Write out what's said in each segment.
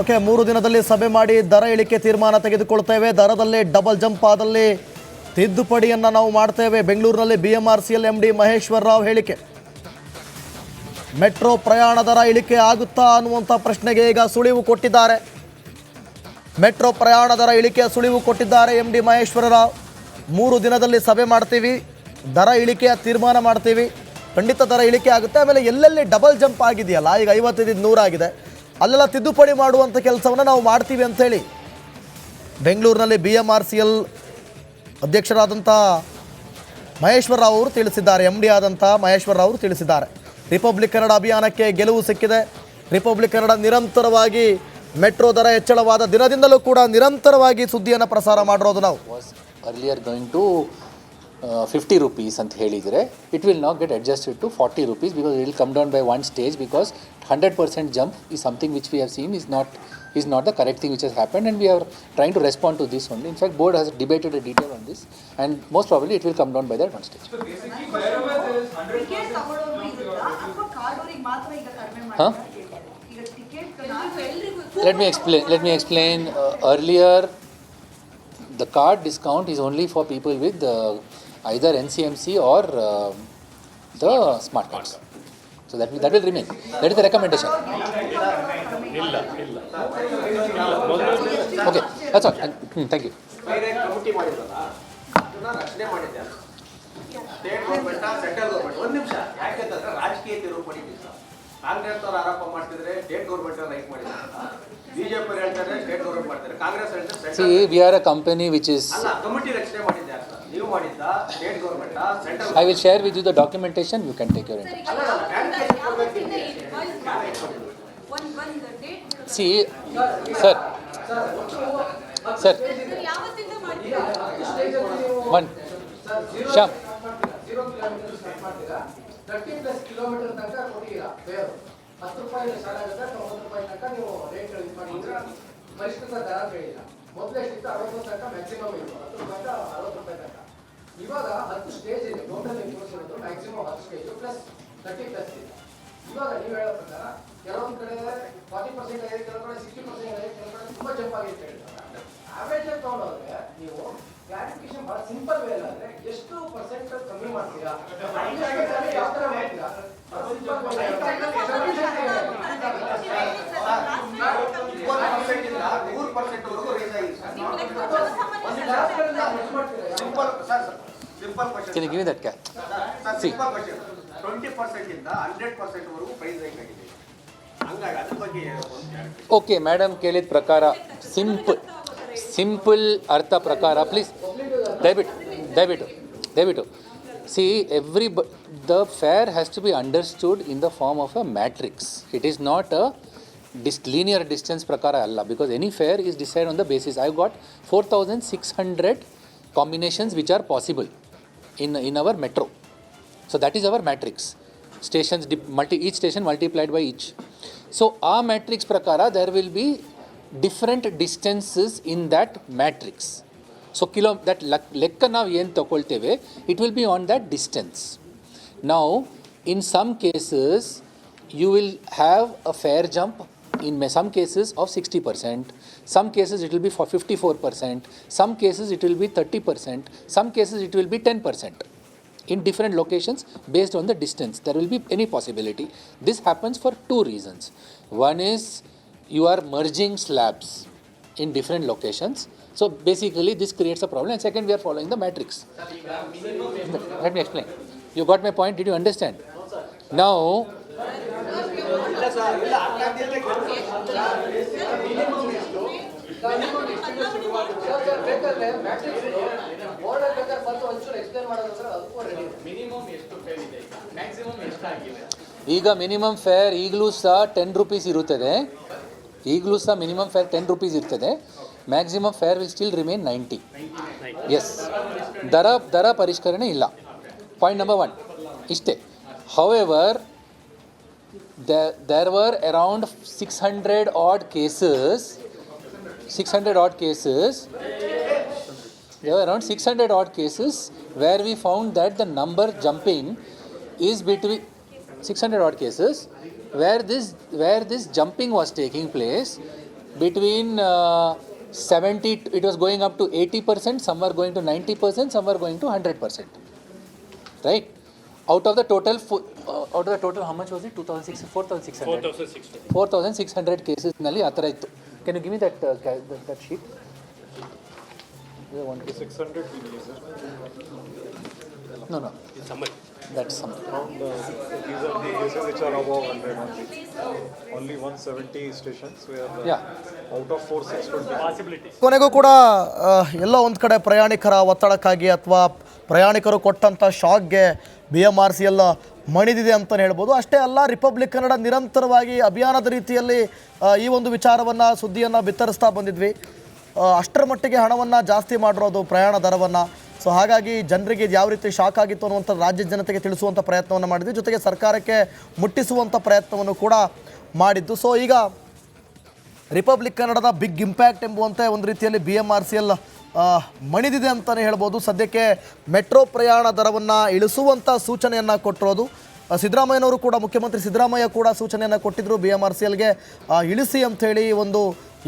Okay, ಮೂರು ದಿನದಲ್ಲಿ ಸಭೆ ಮಾಡಿ ದರ ಇಳಿಕೆ ತೀರ್ಮಾನ ತೆಗೆದುಕೊಳ್ತೇವೆ. ದರದಲ್ಲಿ ಡಬಲ್ ಜಂಪ್ ಆದಲ್ಲಿ ತಿದ್ದುಪಡಿಯನ್ನು ನಾವು ಮಾಡ್ತೇವೆ. ಬೆಂಗಳೂರಿನಲ್ಲಿ B M R C L M D Maheshwar Rao ಹೇಳಿಕೆ. ಮೆಟ್ರೋ ಪ್ರಯಾಣ ದರ ಇಳಿಕೆ ಆಗುತ್ತಾ ಅನ್ನುವಂಥ ಪ್ರಶ್ನೆಗೆ ಈಗ ಸುಳಿವು ಕೊಟ್ಟಿದ್ದಾರೆ. ಮೆಟ್ರೋ ಪ್ರಯಾಣ ದರ ಇಳಿಕೆಯ ಸುಳಿವು ಕೊಟ್ಟಿದ್ದಾರೆ ಎಂ ಡಿ ಮಹೇಶ್ವರ ರಾವ್. ಮೂರು ದಿನದಲ್ಲಿ ಸಭೆ ಮಾಡ್ತೀವಿ. ದರ ಇಳಿಕೆಯ ತೀರ್ಮಾನ ಮಾಡ್ತೀವಿ. ಖಂಡಿತ ದರ ಇಳಿಕೆ ಆಗುತ್ತೆ. ಆಮೇಲೆ ಎಲ್ಲೆಲ್ಲಿ ಡಬಲ್ ಜಂಪ್ ಆಗಿದೆಯಲ್ಲ? ಈಗ ಐವತ್ತೈದು ನೂರಾಗಿದೆ. ಅಲ್ಲೆಲ್ಲ ತಿದ್ದುಪಡಿ ಮಾಡುವಂಥ ಕೆಲಸವನ್ನು ನಾವು ಮಾಡ್ತೀವಿ ಅಂಥೇಳಿ ಬೆಂಗಳೂರಿನಲ್ಲಿ B M R C L ಅಧ್ಯಕ್ಷರಾದಂಥ ಮಹೇಶ್ವರ ರಾವ್ ಅವರು ತಿಳಿಸಿದ್ದಾರೆ ಎಂ ಡಿ ಆದಂಥ ಮಹೇಶ್ವರ ರಾವ್ ಅವರು ತಿಳಿಸಿದ್ದಾರೆ. ರಿಪಬ್ಲಿಕ್ ಕನ್ನಡ ಅಭಿಯಾನಕ್ಕೆ ಗೆಲುವು ಸಿಕ್ಕಿದೆ. ರಿಪಬ್ಲಿಕ್ ಕನ್ನಡ ನಿರಂತರವಾಗಿ ಮೆಟ್ರೋ ದರ ಹೆಚ್ಚಳವಾದ ದಿನದಿಂದಲೂ ಕೂಡ ನಿರಂತರವಾಗಿ ಸುದ್ದಿಯನ್ನು ಪ್ರಸಾರ ಮಾಡಿರೋದು ನಾವು. ಫಿಫ್ಟಿ ರುಪೀಸ್ ಅಂತ ಹೇಳಿದರೆ it will not get adjusted to forty rupees because it will come down by one stage because hundred percent jump ಈ something which we have seen is not is not the correct thing which has happened and we are trying to respond to this only. In fact, board has debated a detail on this and most probably it will come down by that one stage. Ticket ತಗೊಳ್ಳೋರು ಇರುತ್ತಾ ಅಥವಾ ಕಾಡೋರಿಗೆ ಮಾತ್ರ ಈಗ ಕಡಿಮೆ ಹಾ? ಮಾಡ್ತಾರೆ ಈಗ ticket Let me explain. Let me explain. Uh, earlier, the card discount is only for people with uh, either NCMC or uh, the smart cards. So that will, that will remain. That is the recommendation. Okay, that's all. And, hmm, thank you. ಬೇರೆ committee ಮಾಡಿದ್ರಲ್ಲ ಅದನ್ನ ರಚನೆ ಮಾಡಿದ್ದೆ state government central government ಒಂದ್ ನಿಮಿಷ ಯಾಕೆಂತಂದ್ರೆ ರಾಜಕೀಯ ತಿರುಪಡಿ sir Congress ಅವರು ಆರೋಪ ಮಾಡ್ತಿದ್ರೆ ಸ್ಟೇಟ್ ಗೌರ್ಮೆಂಟ್ ರೈಟ್ ಮಾಡಿದ್ದಾರೆ ಬಿಜೆಪಿ ಹೇಳ್ತಾರೆ ಸ್ಟೇಟ್ ಗೌರ್ಮೆಂಟ್ ಮಾಡ್ತಾರೆ ಕಾಂಗ್ರೆಸ್ ಹೇಳ್ತಾರೆ central See, we are a company which is. ಅಲ್ಲ ಕಮಿಟಿ ರಚನೆ ಮಾಡಿದ್ದಾರೆ ಸರ್ ನೀವು share with you the documentation you can take your the documentation. Sir ನೀವು ರೇಟ್ ಇದು ಪರಿಷ್ಕೃತ ದರ ಹೇಳಿಲ್ಲ ಮೊದಲೇ ಅರವತ್ತು ತನಕ ಮ್ಯಾಕ್ಸಿಮಮ್ ರೂಪಾಯಿಂದ ಅರವತ್ತು ರೂಪಾಯಿ ತನಕ. ಇವಾಗ ಹತ್ತು ಸ್ಟೇಜ್ ಇದೆ ಟೋಟಲ್ ನೀವು ತೋರಿಸಿರೋದು ಮ್ಯಾಕ್ಸಿಮಮ್ ಹತ್ತು ಸ್ಟೇಜ್ ಪ್ಲಸ್ ತರ್ಟಿ ಪ್ಲಸ್ ಇದೆ ಇವಾಗ ನೀವು ಹೇಳೋ ಪ್ರಕಾರ ಕೆಲವೊಂದು ಕಡೆ ಫಾರ್ಟಿ ಪರ್ಸೆಂಟ್ ಆಗಿದೆ ಕೆಲವು ಕಡೆ ಸಿಕ್ಸ್ಟಿ ಪರ್ಸೆಂಟ್ ಆಗಿದೆ ಕೆಲವು ಕಡೆ ತುಂಬ ಜಂಪ್ ಆಗಿದೆ ಅಂತ ಹೇಳ್ತಾರೆ ಆವ್ರೇಜ್ ಆಗಿ ತಗೊಂಡೋದ್ರೆ ನೀವು ಕ್ಲಾರಿಫಿಕೇಶನ್ ಬಹಳ ಸಿಂಪಲ್ ವೇ ಅಂದ್ರೆ ಎಷ್ಟು ಪರ್ಸೆಂಟ್ ಕಮ್ಮಿ ಮಾಡ್ತೀರಾ ಯಾವ ತರ ಮಾಡ್ತೀರಾ ಇಪ್ಪತ್ತು ಪರ್ಸೆಂಟ್ ಇಂದ ನೂರು ಪರ್ಸೆಂಟ್ ವರೆಗೂ ರೈಸ್ ಆಗಿದೆ sir simple sir simple Can you give me that cap? Sir simple question twenty percent ಇಂದ ಹಂಡ್ರೆಡ್ ಪರ್ಸೆಂಟ್ ವರೆಗೂ ಪ್ರೈಸ್ ಹೈಕ್ ಆಗಿದೆ. ಹಂಗಾಗಿ ಅದ್ರ ಬಗ್ಗೆ ಒಂದು clarity. ಓಕೆ ಮೇಡಮ್ ಕೇಳಿದ ಪ್ರಕಾರ ಸಿಂಪಲ್ ಸಿಂಪಲ್ ಅರ್ಥ ಪ್ರಕಾರ ಪ್ಲೀಸ್ ದಯವಿಟ್ಟು ದಯವಿಟ್ಟು ದಯವಿಟ್ಟು. ಸಿ ಎವ್ರಿ ಬ the fare has to be understood in the form of a matrix it is not a dish linear distance ಪ್ರಕಾರ ಅಲ್ಲ. Because any fare is decide on the basis I got four thousand six hundred combinations which are possible in, in our metro. So that is our matrix. Stations, multi, each station multiplied by each. So our matrix prakara, there will be different distances in that matrix. So kilo, that lekka now yen tokolteve, it will be on that distance. Now, in some cases, you will have a fair jump in some cases of 60%, some cases it will be for 54%, some cases it will be 30%, some cases it will be 10% in different locations based on the distance. There will be any possibility. This happens for two reasons. One is you are merging slabs in different locations. So basically, this creates a problem. And second, we are following the matrix. Let me explain. You got my point? Did you understand? Now, ಬೇಕಾದ್ರೆ ಈಗ minimum fare ಈಗಲೂ ಸಹ ten rupees ಇರುತ್ತದೆ. ಈಗಲೂ ಸಹ minimum fare ten rupees ಇರ್ತದೆ. Maximum fare will still remain ninety S ದರ ದರ ಪರಿಷ್ಕರಣೆ ಇಲ್ಲ. ಪಾಯಿಂಟ್ ನಂಬರ್ ಒನ್ ಇಷ್ಟೇ. However there were around 600 odd cases 600 odd cases there were around 600 odd cases where we found that the number jumping is between 600 odd cases where this where this jumping was taking place between uh, 70 t- it was going up to 80% some were going to 90% some were going to 100% right out of the total fo- uh, out of the total how much was it 2600 4600 4600 cases ನಲ್ಲಿ ಆ ಥರ ಇತ್ತು can you give me that uh, that, that sheet The want to- 600 cases. no no that's something. Around, uh, these are the cases which are above 100 only. Only 170 stations where uh, yeah out of 4620. ಕೊನೆಗೂ ಕೂಡ ಆ, ಎಲ್ಲೋ ಒಂದು ಕಡೆ ಪ್ರಯಾಣಿಕರ ಒತ್ತಡಕ್ಕಾಗಿ ಅಥವಾ ಪ್ರಯಾಣಿಕರು ಕೊಟ್ಟಂಥ ಶಾಕ್ಗೆ B M R C L ಮಣಿದಿದೆ ಅಂತಲೇ ಹೇಳ್ಬೋದು. ಅಷ್ಟೇ ಅಲ್ಲ ರಿಪಬ್ಲಿಕ್ ಕನ್ನಡ ನಿರಂತರವಾಗಿ ಅಭಿಯಾನದ ರೀತಿಯಲ್ಲಿ ಈ ಒಂದು ವಿಚಾರವನ್ನು, ಸುದ್ದಿಯನ್ನು ಬಿತ್ತರಿಸ್ತಾ ಬಂದಿದ್ವಿ. ಅಷ್ಟರ ಮಟ್ಟಿಗೆ ಹಣವನ್ನು ಜಾಸ್ತಿ ಮಾಡಿರೋದು ಪ್ರಯಾಣ ದರವನ್ನು. ಸೊ ಹಾಗಾಗಿ ಜನರಿಗೆ ಯಾವ ರೀತಿ ಶಾಕ್ ಆಗಿತ್ತು ಅನ್ನುವಂಥ ರಾಜ್ಯ ಜನತೆಗೆ ತಿಳಿಸುವಂಥ ಪ್ರಯತ್ನವನ್ನು ಮಾಡಿದ್ವಿ. ಜೊತೆಗೆ ಸರ್ಕಾರಕ್ಕೆ ಮುಟ್ಟಿಸುವಂಥ ಪ್ರಯತ್ನವನ್ನು ಕೂಡ ಮಾಡಿದ್ದು. ಸೊ ಈಗ ರಿಪಬ್ಲಿಕ್ ಕನ್ನಡದ ಬಿಗ್ ಇಂಪ್ಯಾಕ್ಟ್ ಎಂಬುವಂತೆ ಒಂದು ರೀತಿಯಲ್ಲಿ B M R C L ಮಣಿದಿದೆ ಅಂತಲೇ ಹೇಳ್ಬೋದು. ಸದ್ಯಕ್ಕೆ ಮೆಟ್ರೋ ಪ್ರಯಾಣ ದರವನ್ನು ಇಳಿಸುವಂಥ ಸೂಚನೆಯನ್ನು ಕೊಟ್ಟಿರೋದು. ಸಿದ್ದರಾಮಯ್ಯನವರು ಕೂಡ, ಮುಖ್ಯಮಂತ್ರಿ ಸಿದ್ದರಾಮಯ್ಯ ಕೂಡ ಸೂಚನೆಯನ್ನು ಕೊಟ್ಟಿದ್ದರು ಬಿ ಎಂ ಆರ್ ಸಿ ಎಲ್ಗೆ ಇಳಿಸಿ ಅಂಥೇಳಿ ಒಂದು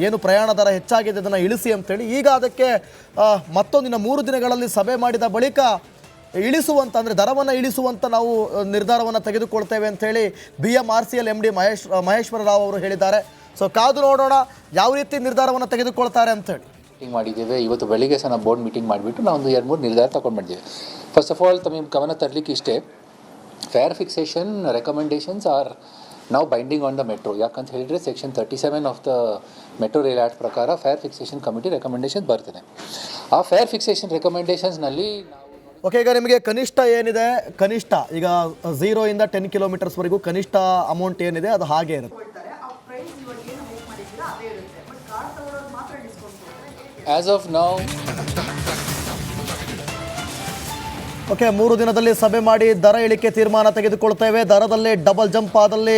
ಏನು ಪ್ರಯಾಣ ದರ ಹೆಚ್ಚಾಗಿದೆ ಅದನ್ನು ಇಳಿಸಿ ಅಂಥೇಳಿ ಈಗ ಅದಕ್ಕೆ ಮತ್ತೊಂದಿನ ಮೂರು ದಿನಗಳಲ್ಲಿ ಸಭೆ ಮಾಡಿದ ಬಳಿಕ ಇಳಿಸುವಂಥ ಅಂದರೆ ದರವನ್ನು ಇಳಿಸುವಂಥ ನಾವು ನಿರ್ಧಾರವನ್ನು ತೆಗೆದುಕೊಳ್ತೇವೆ ಅಂಥೇಳಿ B M R C L M D Mahesh, Maheshwara Rao ಅವರು ಹೇಳಿದ್ದಾರೆ. ಸೊ ಕಾದು ನೋಡೋಣ, ಯಾವ ರೀತಿ ನಿರ್ಧಾರವನ್ನು ತೆಗೆದುಕೊಳ್ತಾರೆ ಅಂತೇಳಿ. ಮೀಟಿಂಗ್ ಮಾಡಿದ್ದೇವೆ. ಇವತ್ತು ಬೆಳಿಗ್ಗೆ ಸಹ ನಾವು ಬೋರ್ಡ್ ಮೀಟಿಂಗ್ ಮಾಡಿಬಿಟ್ಟು ಒಂದು ಎರಡು ಮೂರು ನಿರ್ಧಾರ ತೊಗೊಂಡು ಮಾಡಿದ್ದೇವೆ ಫಸ್ಟ್ ಆಫ್ ಆಲ್ ತಮಗೆ ಗಮನ ತರಲಿಕ್ಕೆ ಇಷ್ಟೇ. ಫೇರ್ ಫಿಕ್ಸೇಷನ್ ರೆಕಮೆಂಡೇಷನ್ಸ್ ಆರ್ ನಾವು ಬೈಂಡಿಂಗ್ ಆನ್ ದ ಮೆಟ್ರೋ ಯಾಕಂತ ಹೇಳಿದರೆ section thirty seven of the metro rail act ಪ್ರಕಾರ ಫೇರ್ ಫಿಕ್ಸೇಷನ್ ಕಮಿಟಿ ರೆಕಮೆಂಡೇಷನ್ ಬರ್ತದೆ. ಆ ಫೇರ್ ಫಿಕ್ಸೇಷನ್ ರೆಕಮೆಂಡೇಷನ್ಸ್ನಲ್ಲಿ ಓಕೆ ಈಗ ನಿಮಗೆ ಕನಿಷ್ಠ ಏನಿದೆ? ಕನಿಷ್ಠ, ಈಗ ಝೀರೋಯಿಂದ ಟೆನ್ ಕಿಲೋಮೀಟರ್ಸ್ವರೆಗೂ ಕನಿಷ್ಠ ಅಮೌಂಟ್ ಏನಿದೆ? ಅದು ಹಾಗೆ ಇರುತ್ತೆ. ಡಿಸ್ಕೌಂಟ್ ಆಫ್ ನೌ ಓಕೆ ಮೂರು ದಿನದಲ್ಲಿ ಸಭೆ ಮಾಡಿ ದರ ಇಳಿಕೆ ತೀರ್ಮಾನ ತೆಗೆದುಕೊಳ್ತೇವೆ. ದರದಲ್ಲಿ ಡಬಲ್ ಜಂಪ್ ಆದಲ್ಲಿ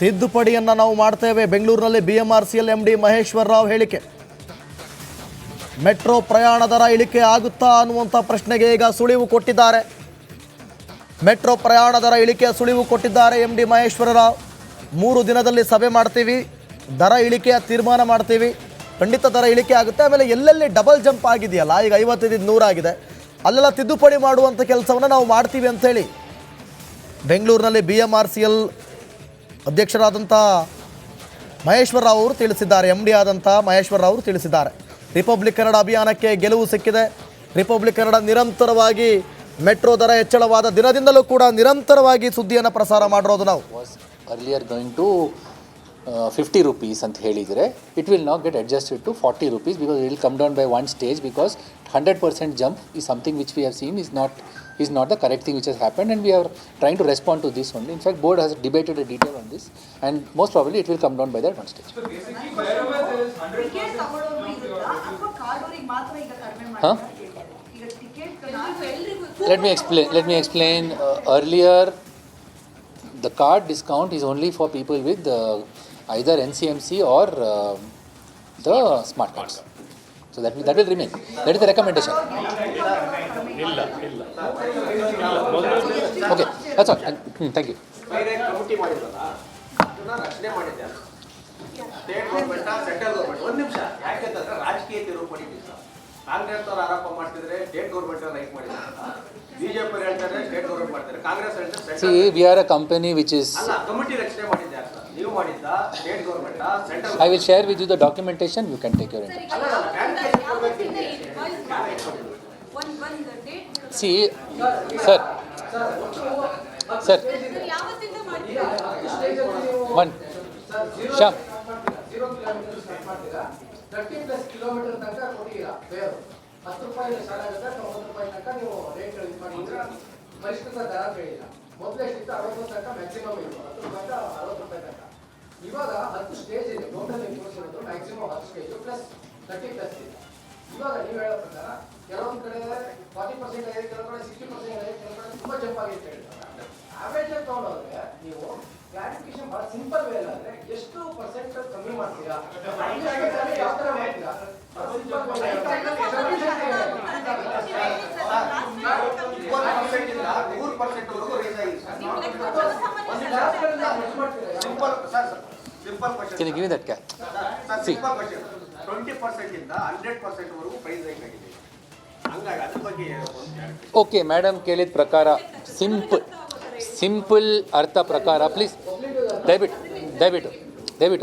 ತಿದ್ದುಪಡಿಯನ್ನು ನಾವು ಮಾಡ್ತೇವೆ. ಬೆಂಗಳೂರಿನಲ್ಲಿ B M R C L M D Maheshwar Rao ಹೇಳಿಕೆ. ಮೆಟ್ರೋ ಪ್ರಯಾಣ ದರ ಇಳಿಕೆ ಆಗುತ್ತಾ ಅನ್ನುವಂಥ ಪ್ರಶ್ನೆಗೆ ಈಗ ಸುಳಿವು ಕೊಟ್ಟಿದ್ದಾರೆ. ಮೆಟ್ರೋ ಪ್ರಯಾಣ ದರ ಇಳಿಕೆಯ ಸುಳಿವು ಕೊಟ್ಟಿದ್ದಾರೆ ಎಂ ಡಿ ಮಹೇಶ್ವರ ರಾವ್. ಮೂರು ದಿನದಲ್ಲಿ ಸಭೆ ಮಾಡ್ತೀವಿ. ದರ ಇಳಿಕೆಯ ತೀರ್ಮಾನ ಮಾಡ್ತೀವಿ. ಖಂಡಿತ ದರ ಇಳಿಕೆ ಆಗುತ್ತೆ. ಆಮೇಲೆ ಎಲ್ಲೆಲ್ಲಿ ಡಬಲ್ ಜಂಪ್ ಆಗಿದೆಯಲ್ಲ? ಈಗ ಐವತ್ತೈದು ನೂರಾಗಿದೆ ಅಲ್ಲೆಲ್ಲ ತಿದ್ದುಪಡಿ ಮಾಡುವಂಥ ಕೆಲಸವನ್ನು ನಾವು ಮಾಡ್ತೀವಿ ಅಂಥೇಳಿ ಬೆಂಗಳೂರಿನಲ್ಲಿ B M R C L ಅಧ್ಯಕ್ಷರಾದಂಥ ಮಹೇಶ್ವರ ರಾವ್ ಅವರು ತಿಳಿಸಿದ್ದಾರೆ. ಎಂ ಡಿ ಆದಂಥ ಮಹೇಶ್ವರ ರಾವ್ ಅವರು ತಿಳಿಸಿದ್ದಾರೆ. ರಿಪಬ್ಲಿಕ್ ಕನ್ನಡ ಅಭಿಯಾನಕ್ಕೆ ಗೆಲುವು ಸಿಕ್ಕಿದೆ. ರಿಪಬ್ಲಿಕ್ ಕನ್ನಡ ನಿರಂತರವಾಗಿ ಮೆಟ್ರೋ ದರ ಹೆಚ್ಚಳವಾದ ದಿನದಿಂದಲೂ ಕೂಡ ನಿರಂತರವಾಗಿ ಸುದ್ದಿಯನ್ನು ಪ್ರಸಾರ ಮಾಡಿರೋದು ನಾವು. ಫಿಫ್ಟಿ ರುಪೀಸ್ ಅಂತ ಹೇಳಿದರೆ it will not get adjusted to forty rupees because it will come down by one stage because hundred percent jump ಈ something which we have seen is not is not the correct thing which has happened and we are trying to respond to this only. In fact, board has debated a detail on this and most probably it will come down by that one stage. Ticket ತಗೊಳ್ಳೋರು ಇರುತ್ತಾ ಅಥವಾ ಕಾರ್ಡೋರಿಗೆ ಮಾತ್ರ ಈಗ ಕಡಿಮೆ ಹಾ? ಮಾಡ್ತಾರೆ ಈಗ ticket Let me explain. Let me explain. Uh, earlier, the card discount is only for people with uh, either NCMC or uh, the smart cards. So that will, that will remain. That is the recommendation. Okay, that's all. And- hmm, thank you. ಬೇರೆ committee ಮಾಡಿದ್ರಲ್ಲ ಅದನ್ನ ರಚನೆ ಮಾಡಿದ್ದೆ state government central government ಒಂದ್ ನಿಮಿಷ ಯಾಕೆಂತಂದ್ರೆ ರಾಜಕೀಯ ತಿರುವು ಪಡಿತೀವಿ ಸರ್ ಕಾಂಗ್ರೆಸ್ ಅವರು ಆರೋಪ ಮಾಡ್ತಿದ್ರೆ ಸ್ಟೇಟ್ ಗೌರ್ಮೆಂಟ್ ರೈಟ್ ಮಾಡಿದ್ದಾರೆ ಬಿಜೆಪಿ ಹೇಳ್ತಾರೆ ಸ್ಟೇಟ್ ಗೌರ್ಮೆಂಟ್ ಮಾಡ್ತಾರೆ ಕಾಂಗ್ರೆಸ್ ಹೇಳ್ತಾರೆ central See, we are a company which is. ಅಲ್ಲ ಕಮಿಟಿ ರಚನೆ ಮಾಡಿದ್ದೆ ಯಾರು sir one. Zero kilometre start ಮಾಡ್ತೀರಾ? ತರ್ಟಿ ಪ್ಲಸ್ ಕಿಲೋಮೀಟರ್ ತನಕ ಕೊಟ್ಟಿಲ್ಲ ಬೇರು ಹತ್ತು ರೂಪಾಯಿಂದ ಸ್ಟಾರ್ಟ್ ಆಗುತ್ತೆ ತೊಂಬತ್ತು ರೂಪಾಯಿ ತನಕ ನೀವು ರೇಟ್ ಇದು ಮಾಡಿದ್ರೆ ಪರಿಷ್ಕೃತ ದರ ಕೇಳಿಲ್ಲ ಮೊದಲು ಎಷ್ಟಿತ್ತು? ಅರವತ್ತು ತನಕ ಮ್ಯಾಕ್ಸಿಮಮ್ ಇತ್ತು. ಹತ್ತು ರೂಪಾಯಿಂದ ಅರವತ್ತು ರೂಪಾಯಿ ತನಕ. ಇವಾಗ ಹತ್ತು ಸ್ಟೇಜ್ ಇದೆ. ಟೋಟಲ್ ತೋರಿಸಿರೋದು ಮ್ಯಾಕ್ಸಿಮಮ್ ಹತ್ತು ಸ್ಟೇಜ್ ಪ್ಲಸ್ ತರ್ಟಿ ಪ್ಲಸ್ ಇದೆ. ಇವಾಗ ನೀವು ಹೇಳೋ ಪ್ರಕಾರ ಕೆಲವೊಂದು ಕಡೆ ಫಾರ್ಟಿ ಪರ್ಸೆಂಟ್ ಆಗಿದೆ ಕೆಲವು ಕಡೆ ಸಿಕ್ಸ್ಟಿ ಪರ್ಸೆಂಟ್ ಆಗಿದೆ ಕೆಲವು ಕಡೆ ತುಂಬ ಜಂಪ್ ಆಗಿದೆ ಅಂತ ಹೇಳ್ತಾರೆ ಆವ್ರೇಜ್ ನೀವು ಕ್ಲಾರಿಫಿಕೇಶನ್ ಬಹಳ ಸಿಂಪಲ್ ವೇ ಅಂದ್ರೆ ಎಷ್ಟು ಪರ್ಸೆಂಟ್ ಕಮ್ಮಿ ಮಾಡ್ತೀರಾ ಯಾವ ತರ ಮಾಡ್ತೀರಾ ಇಪ್ಪತ್ತು ಪರ್ಸೆಂಟ್ ಇಂದ ನೂರು ಪರ್ಸೆಂಟ್ ವರೆಗೂ ರೈಸ್ ಆಗಿದೆ sir simple sir sir simple Can you question give me that cap? Sir simple question twenty percent ಇಂದ ಹಂಡ್ರೆಡ್ ಪರ್ಸೆಂಟ್ ವರೆಗೂ ಪ್ರೈಸ್ ಹೈಕ್ ಆಗಿದೆ ಹಂಗಾಗಿ ಅದ್ರ ಬಗ್ಗೆ ಒಂದು clarity. ಓಕೆ ಮೇಡಮ್ ಕೇಳಿದ ಪ್ರಕಾರ ಸಿಂಪಲ್ ಸಿಂಪಲ್ ಅರ್ಥ ಪ್ರಕಾರ ಪ್ಲೀಸ್ ದಯವಿಟ್ಟು ದಯವಿಟ್ಟು.